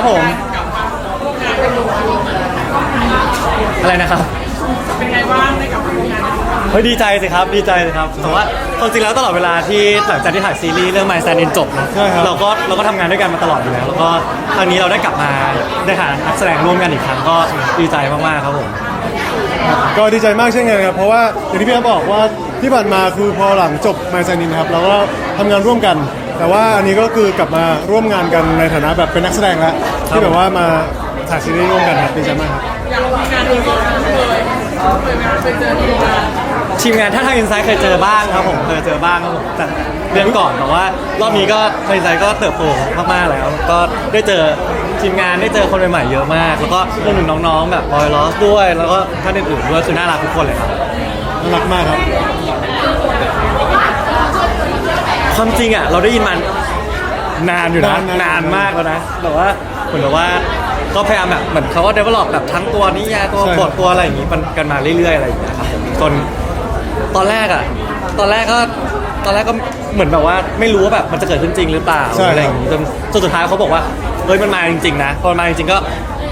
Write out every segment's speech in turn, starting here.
ครับผม อะไรนะครับ เป็นไงบ้างได้กลับมาร่วมงานกันเฮ้ยดีใจสิครับดีใจสิครับแต่ว่าความจริงแล้วตลอดเวลาที่หลังจากที่ถ่ายซีรีส์เรื่อง My s a n i n จบนะใช่ครับเราก็เราก็ทำงานด้วยกันมาตลอดอยู่แล้ว แล้วก็ครั้งนี้เราได้กลับมาได้หานักแสดงร่วมกันอีกครั้งก็ดีใจมากๆครับผม ก็ดีใจมากเช่นกันครับเพราะว่าอย่างที่พี่แอฟบอกว่าที่ผ่านมาคือพอหลังจบไมซ์นินครับเราก็ทำงานร่วมกัน แต่ว่าอันนี้ก็คือกลับมาร่วมงานกันในฐานะแบบเป็นนักแสดงแล้วที่แบบว่ามาถ่ายซีรีส์ร่วมกันครับดีใจมากครับอยากมีงานเดียวกันเลยเคยงานไปเจอที่งานทีมงานถ้าทางอินไซด์เคยเจอบ้างครับผมเคยเจอบ้างครับผมแต่เดือนก่อนแต่ว่ารอบนี้ก็ทางอินไซด์ก็เติบโตมากๆแล้ว ก็ได้เจอทีมงานได้เจอคนใหม่ๆเยอะมาก แล้วก็รวมถึงน้องๆแบบบอยลอสด้วย แล้วก็ท่านอื่นๆด้วยคือน่ารักทุกคนเลยครับน่ารักมากครับ ความจริงอะเราได้ยินมันนานอยู่นะนานๆนานมากแล้วนะแต่ว่าเหมือนกับว่าก็พยายามแบบเหมือนเขาก็ develop แบบทั้งตัวนิยายตัวใช่บทตัวอะไรอย่างงี้มันกันมาเรื่อยๆอะไรอย่างเงี้ยครับผมจนตอนแรกอะตอนแรกก็ตอนแรกก็เหมือนแบบว่าไม่รู้ว่าแบบมันจะเกิดขึ้นจริงหรือเปล่าใช่อะไรอย่างงี้จนจนสุดท้ายเขาบอกว่าเฮ้ยมันมาจริงๆนะพอมันมาจริงๆก็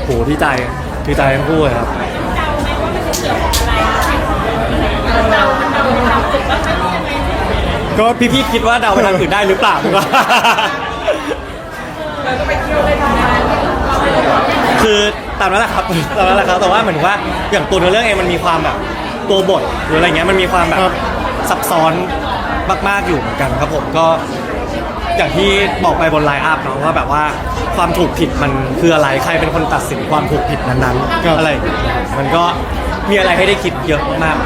โหดีใจดีใจทั้งคู่เลยครับก็ พี่พี่ๆคิดว่าเดาไปทางอื่นได้หรือเปล่าเราก็ไปเที่ยวได้ทำงานคือตามนั้นแหละครับ ตามนั้นแหละครับ แต่ว่าเหมือนว่าอย่างตัวเนื้อเรื่องเองมันมีความแบบตัวบทหรืออะไรเงี้ยมันมีความแบบครับ ซับซ้อนมากๆอยู่เหมือนกันครับผมก็ อย่างที่บอกไปบนไลน์อัพเนาะว่าแบบว่าความถูกผิดมันคืออะไรใครเป็นคนตัดสินความถูกผิดนั้นครับๆอะไรอย่างเงี้ยมันก็มีอะไรให้ได้คิดเยอะมาก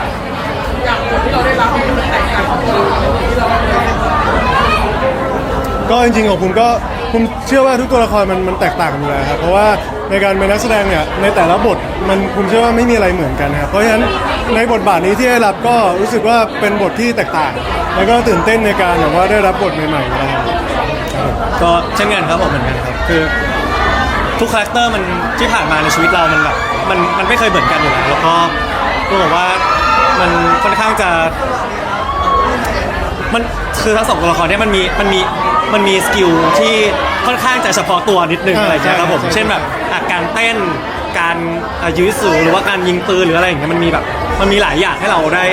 อย่างบทที่เราได้รับมันแตกต่างจากตัวเราที่เราได้รับ ก็จริงๆของผมก็ผมเชื่อว่าทุกตัวละครมันมันแตกต่างกันอยู่แล้วครับเพราะว่าในการเป็นนักแสดงเนี่ยในแต่ละบทมันผมเชื่อว่าไม่มีอะไรเหมือนกันครับเพราะฉะนั้นในบทบาทนี้ที่ได้รับก็รู้สึกว่าเป็นบทที่แตกต่าง แล้วก็ตื่นเต้นในการแบบว่าได้รับบทใหม่ๆนะครับ ก็เช่นกันครับผมเหมือนกันครับคือทุกคาแรคเตอร์มันที่ผ่านมาในชีวิตเรามันแบบมันมันไม่เคยเหมือนกันอยู่แล้วแล้วก็ต้องบอกว่ามันค่อนข้างจะ มันคือทั้งสองตัวละครเนี่ยมันมีมันมีมันมีสกิลที่ค่อนข้างจะเฉพาะตัวนิดนึงอ่าอะไรอย่างเงี้ยครับผมใช่ใช่เช่นแบบอะการเต้น การอะยื้อสูหรือว่าการยิงปืนหรืออะไรอย่างเงี้ยมันมีแบบมันมีหลายอย่างให้เราได้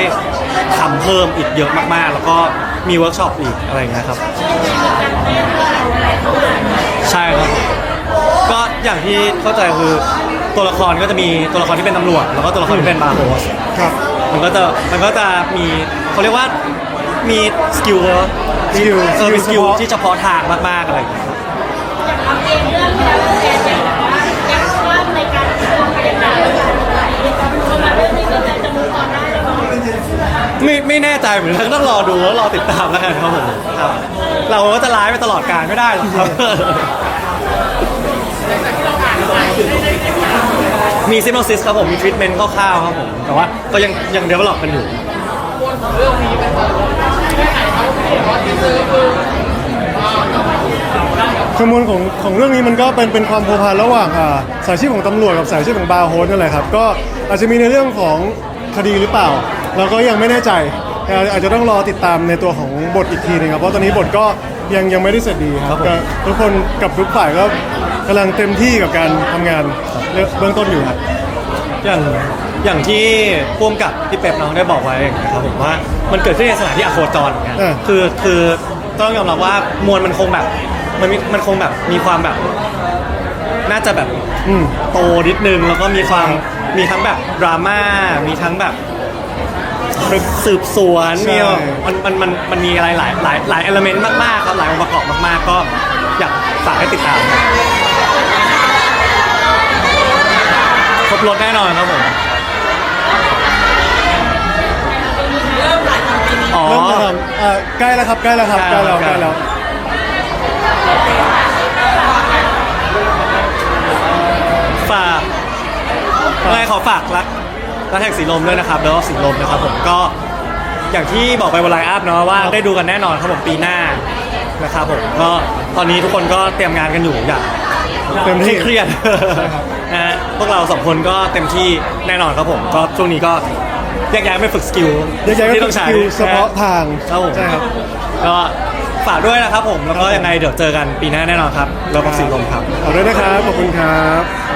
ทำเพิ่มอีกเยอะมากๆ แล้วก็มีเวิร์กช็อปอีกอะไรอย่างเงี้ยครับ ใช่ครับ ก็อย่างที่เข้าใจคือตัวละครก็จะมีตัวละครที่เป็นตำรวจ แล้วก็ตัวละครที่เป็นบาร์โฮสครับ มันก็จะมันก็จะมีเขาเรียกว่า มีสกิลสกิลเออมีสกิลเฉพาะที่เฉพาะทางมากๆอะไรอย่างเงี้ยครับทำเองเรื่องที่แล้วแกจะบอกว่ายังว่าในการทำเป็นหนังเรื่องไหนพอมาเรื่องนี้ก็จะจะมูฟออนได้เลยว่าไม่ไม่แน่ใจเหมือนกันต้องรอดูแล้วรอติดตามแล้วกันครับผมครับเราก็จะร้ายไปตลอดการไม่ได้หรอกครับมีซิโนซิสครับผมมีทรีทเมนต์คร่าวๆครับผมแต่ว่าก็ยังยังเดเวลลอปกันอยู่ บนของเรื่องนี้เป็นแบบแค่ไหนเขาบอกว่าที่เจอคือขมวลของของเรื่องนี้มันก็เป็นเป็นความโพพานระหว่างอ่าสายชีพของตำรวจกับสายชีพของบาร์โฮสนั่นแหละครับก็อาจจะมีในเรื่องของคดีหรือเปล่า เราก็ยังไม่แน่ใจอาอาจจะต้องรอติดตามในตัวของบทอีกทีหนึงครับเพราะตอนนี้บทก็ยังยังไม่ได้เสร็จดีครัรับก็ทุกคนกับทุกฝ่ายก็กำลังเต็มที่กับการทำงานเบื้องต้นอยู่ครับ อย่างอย่างที่พ่วงกับพี่เป๊ปน้องได้บอกไว้นะครับผมว่ามันเกิดขึ้นในสถานที่อโคจรเหมือนกันเออ คือคือต้องยอมรับว่ามวลมันคงแบบมันมีมันคงแบบมีความแบบ น่าจะแบบ อืม โตนิดนึงแล้วก็มีความมีทั้งแบบดราม่ามีทั้งแบบสืบสวนใช่ มีมันมันมันมันมีอะไรหลายหลายหลายเอลเมนต์มากๆครับหลายองค์ประกอบมากๆ ก็อยากฝากให้ติดตาม ครับครบรถแน่นอนครับผมอ๋อ เริ่มจะทำอ่าใกล้แล้วครับใกล้แล้วครับใกล้แล้วใกใกล้ล้แล้แล้ววฝากยังไงขอฝากรักรักแห่งสีลมด้วยนะครับแล้วก็สีลมนะครับผมก็อย่างที่บอกไปบนไลน์อัพเนาะว่าได้ดูกันแน่นอนครับผมปีหน้านะครับผมก็ตอนนี้ทุกคนก็เตรียมงานกันอยู่อย่างเต็มที่เครียด นะฮะพวกเราสองคนก็เต็มที่แน่นอนครับผมก็ช่วงนี้ก็แยกย้ายไปฝึกสกิลแยกย้ายไปที่ต้องใช้สกิลเฉพาะทางครับผมใช่ครับก็ฝากด้วยนะครับผมแล้วก็ยังไงเดี๋ยวเจอกันปีหน้าแน่นอนครับเราบอกสีลมครับขอบคุณนะครับ ขอบคุณครับ